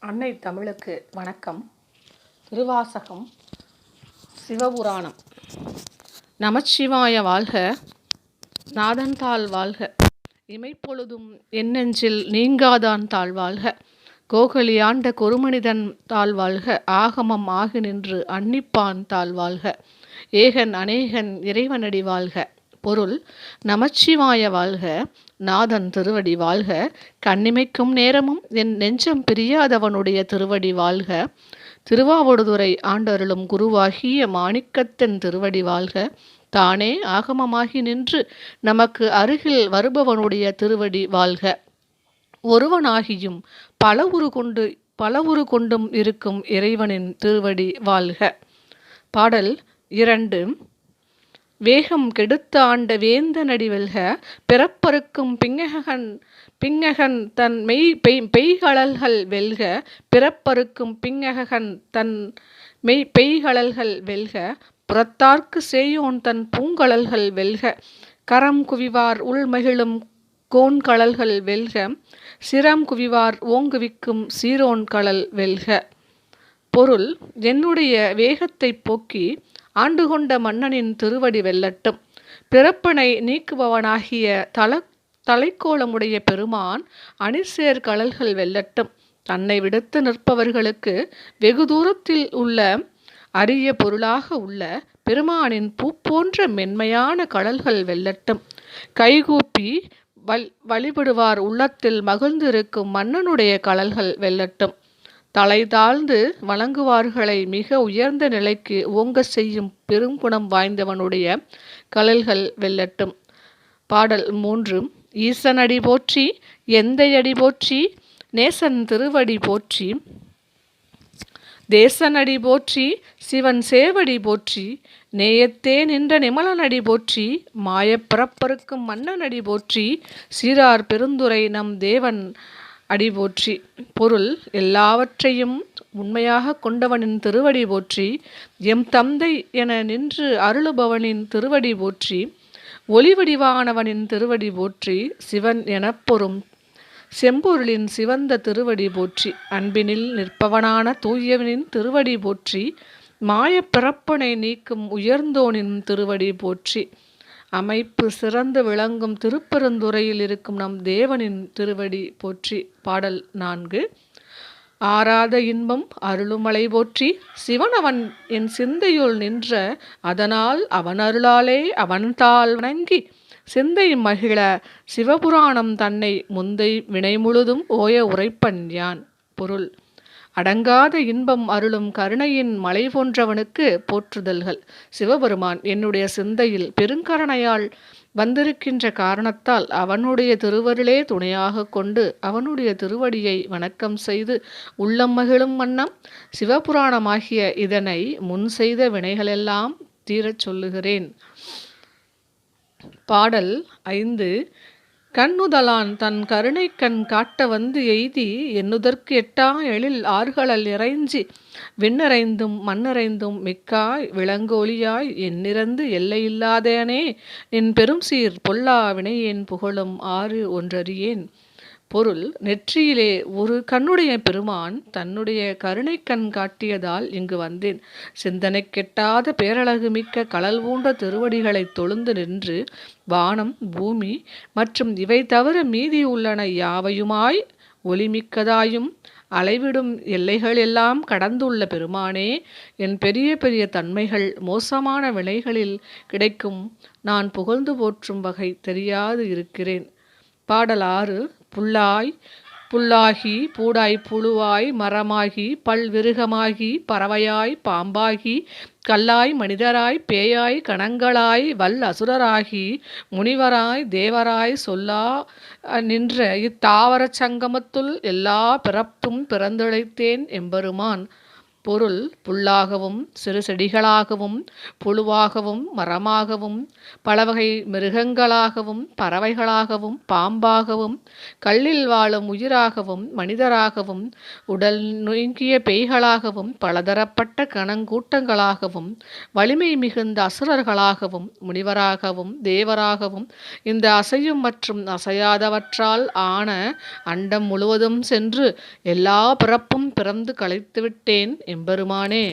அன்னை தமிழுக்கு வணக்கம். திருவாசகம் சிவபுராணம். நமச்சிவாய வாழ்க நாதன்தாள் வாழ்க. இமைப்பொழுதும் எண்ணெஞ்சில் நீங்காதான் தாழ் வாழ்க. கோகலி ஆண்ட கொருமனிதன் தாழ் வாழ்க. ஆகமம் ஆகி நின்று அன்னிப்பான் தாழ் வாழ்க. ஏகன் அநேகன் இறைவனடி வாழ்க. பொருள் நமச்சிவாய வாழ்க நாதன் திருவடி வாழ்க கண்ணிமைக்கும் நேரமும் என் நெஞ்சம் பிரியாதவனுடைய திருவடி வாழ்க திருவாவடுதுறை ஆண்டருளும் குருவாகிய மாணிக்கத்தன் திருவடி வாழ்க தானே ஆகமமாகி நின்று நமக்கு அருகில் வருபவனுடைய திருவடி வாழ்க. ஒருவனாகியும் பல உரு கொண்டு பல உரு கொண்டும் இருக்கும் இறைவனின் திருவடி வாழ்க. பாடல் இரண்டு வேகம் கெடுத்த ஆண்ட வேந்தனடி வெல்க பிறப்பறுக்கும் பிங்ககன் பிங்ககன் தன் மெய் பெய் பெய்களல்கள் வெல்க பிறப்பறுக்கும் பிங்ககன் தன் மெய் பெய்களல்கள் வெல்க புறத்தார்க்கு சேயோன் தன் பூங்கழல்கள் வெல்க கரம் குவிவார் உள்மகிழும் கோண்கழல்கள் வெல்க சிரம் குவிவார் ஓங்குவிக்கும் சீரோன் கழல் வெல்க. பொருள் என்னுடைய வேகத்தைப் போக்கி ஆண்டு கொண்ட மன்னனின் திருவடி வெல்லட்டும். பிறப்பனை நீக்குபவனாகிய தல தலைக்கோலமுடைய பெருமான் அணிசேர் கழல்கள் வெல்லட்டும். தன்னை விடுத்து நிற்பவர்களுக்கு வெகு தூரத்தில் உள்ள அரிய பொருளாக உள்ள பெருமானின் பூ போன்ற மென்மையான கடல்கள் வெல்லட்டும். கைகூப்பி வல் வழிபடுவார் உள்ளத்தில் மகிழ்ந்திருக்கும் மன்னனுடைய கடல்கள் வெல்லட்டும். தலை தாழ்ந்து வணங்குவார்களை மிக உயர்ந்த நிலைக்கு ஓங்க செய்யும் பெருங்குணம் வாய்ந்தவனுடைய கலல்கள் வெல்லட்டும். பாடல் மூன்று. ஈசனடி போற்றி எந்தையடி போற்றி நேசன் திருவடி போற்றி. தேசனடி போற்றி சிவன் சேவடி போற்றி. நேயத்தே நின்ற நிமலனடி போற்றி மாயப்பிறப்பருக்கும் மன்னனடி போற்றி. சீரார் பெருந்துரை நம் தேவன் அடி போற்றி பொருள் எல்லாவற்றையும் உண்மையாக கொண்டவனின் திருவடி போற்றி எம் தந்தை என நின்று அருளுபவனின் திருவடி போற்றி ஒளிவடிவானவனின் திருவடி போற்றி சிவன் எனப்பொரும் செம்பொருளின் சிவந்த திருவடி போற்றி அன்பினில் நிற்பவனான தூயவனின் திருவடி போற்றி மாயப்பிறப்பனை நீக்கும் உயர்ந்தோனின் திருவடி போற்றி. அமைப்பு சிறந்து விளங்கும் திருப்பெருந்துறையில் இருக்கும் நம் தேவனின் திருவடி போற்றி பாடல் நான்கு. ஆராத இன்பம் அருளுமலை போற்றி சிவனவன் என் சிந்தையுள் நின்ற அதனால் அவன் அருளாலே அவன்தாள் வணங்கி சிந்தை மகிழ சிவபுராணம் தன்னை முந்தை வினை முழுதும் ஓய உரைப்பன் யான் பொருள். அடங்காத இன்பம் அருளும் கருணையின் மலை போன்றவனுக்கு போற்றுதல்கள். சிவபெருமான் என்னுடைய சிந்தையில் பெருங்கருணையால் வந்திருக்கின்ற காரணத்தால் அவனுடைய திருவருளே துணையாக கொண்டு அவனுடைய திருவடியை வணக்கம் செய்து உள்ளம் மகிழும் வண்ணம் சிவபுராணமாகிய இதனை முன் செய்த வினைகளெல்லாம் தீரச் சொல்லுகிறேன். பாடல் ஐந்து கண்ணுதலான் தன் கருணை கண் காட்ட வந்து எய்தி எண்ணுதற்கு எட்டா எழில் ஆறுகளல் இறைஞ்சி விண்ணறைந்தும் மண்ணறைந்தும் மிக்காய் விளங்கோலியாய் எண்ணிறந்து எல்லையில்லாதேனே நின் பெரும் சீர் பொல்லா வினையேன் புகழும் ஆறு ஒன்றறியேன். பொருள் நெற்றியிலே ஒரு கண்ணுடைய பெருமான் தன்னுடைய கருணை கண் காட்டியதால் இங்கு வந்தேன். சிந்தனை கெட்டாத பேரழகு மிக்க கடல் ஊன்ற திருவடிகளை தொழுந்து நின்று வானம் பூமி மற்றும் இவை தவிர மீதி உள்ளன யாவையுமாய் ஒளிமிக்கதாயும் அலைவிடும் எல்லைகள் எல்லாம் கடந்துள்ள பெருமானே என் பெரிய பெரிய தன்மைகள் மோசமான வினைகளில் கிடைக்கும். நான் புகழ்ந்து போற்றும் வகை தெரியாது இருக்கிறேன். பாடல் ஆறு புல்லாய் புல்லாகி பூடாய் புழுவாய் மரமாகி பல்விருகமாகி பறவையாய் பாம்பாகி கல்லாய் மனிதராய் பேயாய் கணங்களாய் வல் அசுரராகி முனிவராய் தேவராய் சொல்லா நின்ற இத்தாவர சங்கமத்துள் எல்லா பிறப்பும் பிறந்திழைத்தேன் எம்பெருமான். பொருள் புல்லாகவும் சிறு செடிகளாகவும் புழுவாகவும் மரமாகவும் பலவகை மிருகங்களாகவும் பறவைகளாகவும் பாம்பாகவும் கல்லில் வாழும் உயிராகவும் மனிதராகவும் உடல் நுங்கிய பேய்களாகவும் பலதரப்பட்ட கணங்கூட்டங்களாகவும் வலிமை மிகுந்த அசுரர்களாகவும் முனிவராகவும் தேவராகவும் இந்த அசையும் மற்றும் அசையாதவற்றால் ஆன அண்டம் முழுவதும் சென்று எல்லா பிறப்பும் பிறந்து களைத்துவிட்டேன் எம்பெருமானே.